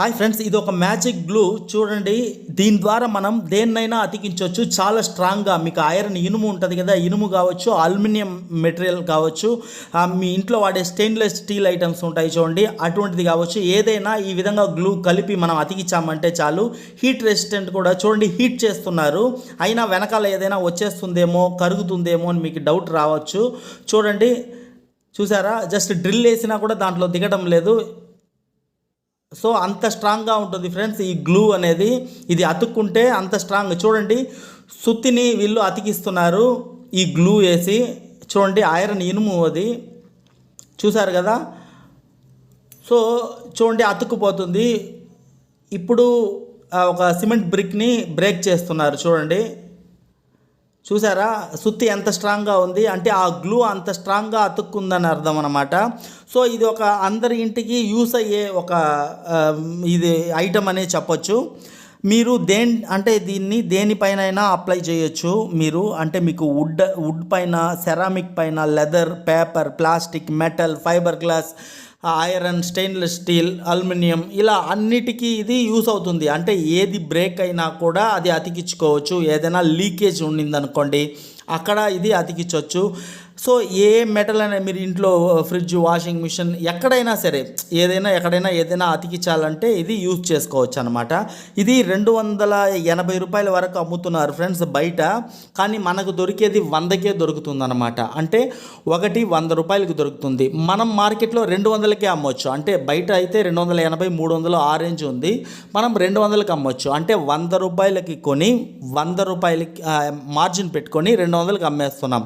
Hi friends ఇది ఒక magic glue. చూడండి దీని ద్వారా మనం దేన్నైనా అతికించవచ్చు. చాలా స్ట్రాంగ్గా మీకు ఐరన్ ఇనుము ఉంటుంది కదా ఇనుము కావచ్చు అల్యూమినియం మెటీరియల్ కావచ్చు మీ ఇంట్లో వాడే స్టెయిన్లెస్ స్టీల్ ఐటమ్స్ ఉంటాయి చూడండి అటువంటిది కావచ్చు. ఏదైనా ఈ విధంగా గ్లూ కలిపి మనం అతికించామంటే చాలు హీట్ రెసిస్టెంట్ కూడా చూడండి హీట్ చేస్తున్నారు. అయినా వెనకాల ఏదైనా వచ్చేస్తుందేమో కరుగుతుందేమో అని మీకు డౌట్ రావచ్చు. చూడండి చూసారా? జస్ట్ డ్రిల్ వేసినా కూడా దాంట్లో దిగడం లేదు. సో అంత స్ట్రాంగ్గా ఉంటుంది ఫ్రెండ్స్ ఈ గ్లూ అనేది. ఇది అతుక్కుంటే అంత స్ట్రాంగ్. చూడండి సుత్తిని వీళ్ళు అతికిస్తున్నారు ఈ గ్లూ వేసి. చూడండి ఐరన్ ఇనుము అది. చూసారు కదా? సో చూడండి అతుక్కుపోతుంది. ఇప్పుడు ఒక సిమెంట్ బ్రిక్ని బ్రేక్ చేస్తున్నారు. చూడండి. చూసారా? సుత్తి ఎంత స్ట్రాంగ్గా ఉంది అంటే ఆ గ్లూ అంత స్ట్రాంగ్గా అతుక్కుందని అర్థం అనమాట సో ఇది ఒక అందరి ఇంటికి యూస్ అయ్యే ఒక ఇది ఐటమ్ అనే చెప్పొచ్చు. మీరు దేని అంటే దీన్ని దేనిపైనైనా అప్లై చేయొచ్చు మీరు. అంటే మీకు వుడ్ వుడ్ పైన సెరామిక్ పైన leather paper plastic metal fibre glass iron stainless steel aluminium ఇలా అన్నిటికీ ఇది యూస్ అవుతుంది. అంటే ఏది బ్రేక్ అయినా కూడా అది అతికించుకోవచ్చు. ఏదైనా లీకేజ్ ఉండిందనుకోండి అక్కడ ఇది అతికించవచ్చు. సో ఏ మెటల్ అయినా మీరు ఇంట్లో ఫ్రిడ్జ్ వాషింగ్ మిషన్ ఎక్కడైనా సరే ఏదైనా ఎక్కడైనా ఏదైనా అతికించాలంటే ఇది యూజ్ చేసుకోవచ్చు అనమాట ఇది రెండు వందల ఎనభై రూపాయల వరకు అమ్ముతున్నారు ఫ్రెండ్స్ బయట. కానీ మనకు దొరికేది వందకే దొరుకుతుంది అనమాట అంటే ఒకటి వంద రూపాయలకి దొరుకుతుంది. మనం మార్కెట్లో రెండు వందలకే అమ్మొచ్చు. అంటే బయట అయితే రెండు వందల ఎనభై మూడు వందలు ఆ రేంజ్ ఉంది. మనం రెండు వందలకి అమ్మొచ్చు. అంటే వంద రూపాయలకి కొని వంద రూపాయలకి మార్జిన్ పెట్టుకొని రెండు వందలకి అమ్మేస్తున్నాం.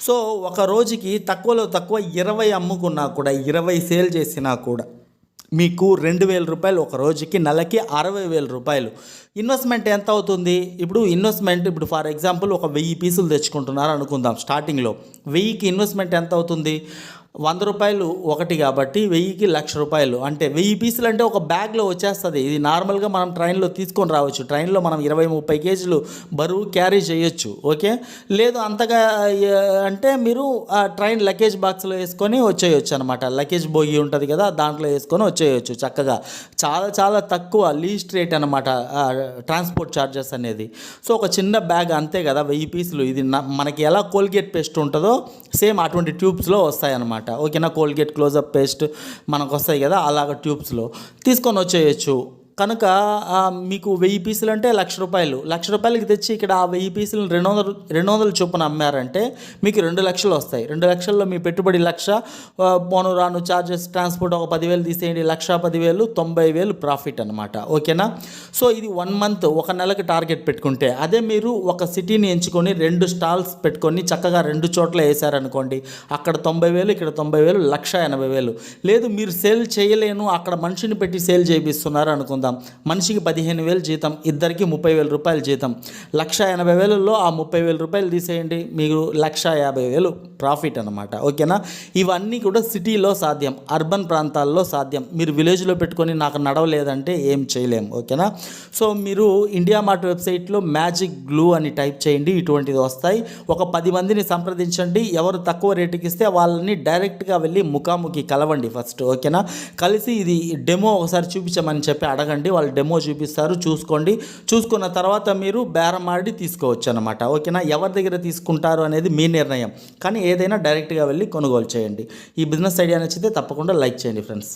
సో ఒక రోజుకి తక్కువలో తక్కువ ఇరవై అమ్ముకున్నా కూడా ఇరవై సేల్ చేసినా కూడా మీకు రెండు వేల రూపాయలు ఒక రోజుకి నెలకి అరవై వేల రూపాయలు. ఇన్వెస్ట్మెంట్ ఎంత అవుతుంది? ఇప్పుడు ఇన్వెస్ట్మెంట్ ఇప్పుడు ఫర్ ఎగ్జాంపుల్ ఒక వెయ్యి పీసులు తెచ్చుకుంటున్నారు అనుకుందాం స్టార్టింగ్లో. వెయ్యికి ఇన్వెస్ట్మెంట్ ఎంత అవుతుంది? వంద రూపాయలు ఒకటి కాబట్టి వెయ్యికి లక్ష రూపాయలు. అంటే వెయ్యి పీసులు అంటే ఒక బ్యాగ్లో వచ్చేస్తుంది. ఇది నార్మల్గా మనం ట్రైన్లో తీసుకొని రావచ్చు. ట్రైన్లో మనం ఇరవై ముప్పై కేజీలు బరువు క్యారీ చేయొచ్చు. ఓకే? లేదు అంతగా అంటే మీరు ఆ ట్రైన్ లగేజ్ బాక్స్లో వేసుకొని వచ్చేయచ్చు అనమాట లగేజ్ బోగి ఉంటుంది కదా దాంట్లో వేసుకొని వచ్చేయచ్చు చక్కగా. చాలా చాలా తక్కువ లీస్ట్ రేట్ అనమాట ట్రాన్స్పోర్ట్ ఛార్జెస్ అనేది. సో ఒక చిన్న బ్యాగ్ అంతే కదా వెయ్యి పీసులు. ఇది నా- మనకి ఎలా కోల్గేట్ పేస్ట్ ఉంటుందో సేమ్ అటువంటి ట్యూబ్స్లో వస్తాయి అనమాట ఓకేనా? కోల్గేట్ క్లోజప్ పేస్ట్ మనకు వస్తాయి కదా అలాగ ట్యూబ్స్లో తీసుకొని వచ్చేయచ్చు. కనుక మీకు వెయ్యి పీసులు అంటే లక్ష రూపాయలు. లక్ష రూపాయలకి తెచ్చి ఇక్కడ ఆ వెయ్యి పీసులు రెండు వందలు రెండు వందల చొప్పున అమ్మారంటే మీకు రెండు లక్షలు వస్తాయి. రెండు లక్షల్లో మీ పెట్టుబడి లక్ష పోను రాను ఛార్జెస్ ట్రాన్స్పోర్ట్ ఒక పదివేలు తీసేయండి లక్ష పదివేలు తొంభై వేలు ప్రాఫిట్ అనమాట ఓకేనా? సో ఇది వన్ మంత్ ఒక నెలకు టార్గెట్ పెట్టుకుంటే అదే మీరు ఒక సిటీని ఎంచుకొని రెండు స్టాల్స్ పెట్టుకొని చక్కగా రెండు చోట్ల వేశారనుకోండి అక్కడ తొంభై వేలు ఇక్కడ తొంభై వేలు లక్ష ఎనభై వేలు. లేదు మీరు సేల్ చేయలేను అక్కడ మనిషిని పెట్టి సేల్ చేపిస్తున్నారు అనుకుందాం మనిషికి పదిహేను వేలు జీతం ఇద్దరికి ముప్పై వేల రూపాయలు జీతం. లక్ష ఎనభై వేలలో ఆ ముప్పై వేల రూపాయలు తీసేయండి. మీరు లక్ష యాభై వేలు ప్రాఫిట్ అనమాట ఓకేనా? ఇవన్నీ కూడా సిటీలో సాధ్యం అర్బన్ ప్రాంతాల్లో సాధ్యం. మీరు విలేజ్లో పెట్టుకొని నాకు నడవలేదంటే ఏం చేయలేం. ఓకేనా? సో మీరు ఇండియా మార్ట్ వెబ్సైట్లో మ్యాజిక్ గ్లూ అని టైప్ చేయండి. ఇటువంటిది వస్తాయి. ఒక పది మందిని సంప్రదించండి. ఎవరు తక్కువ రేటుకి ఇస్తే వాళ్ళని డైరెక్ట్గా వెళ్ళి ముఖాముఖి కలవండి ఫస్ట్. ఓకేనా? కలిసి ఇది డెమో ఒకసారి చూపించమని చెప్పి అడగండి. వాళ్ళు డెమో చూపిస్తారు చూసుకోండి. చూసుకున్న తర్వాత మీరు బేరం ఆడి తీసుకోవచ్చు అనమాట ఓకేనా? ఎవరి దగ్గర తీసుకుంటారు అనేది మీ నిర్ణయం. కానీ ఏదైనా డైరెక్ట్గా వెళ్ళి కొనుగోలు చేయండి. ఈ బిజినెస్ ఐడియా నచ్చితే తప్పకుండా లైక్ చేయండి ఫ్రెండ్స్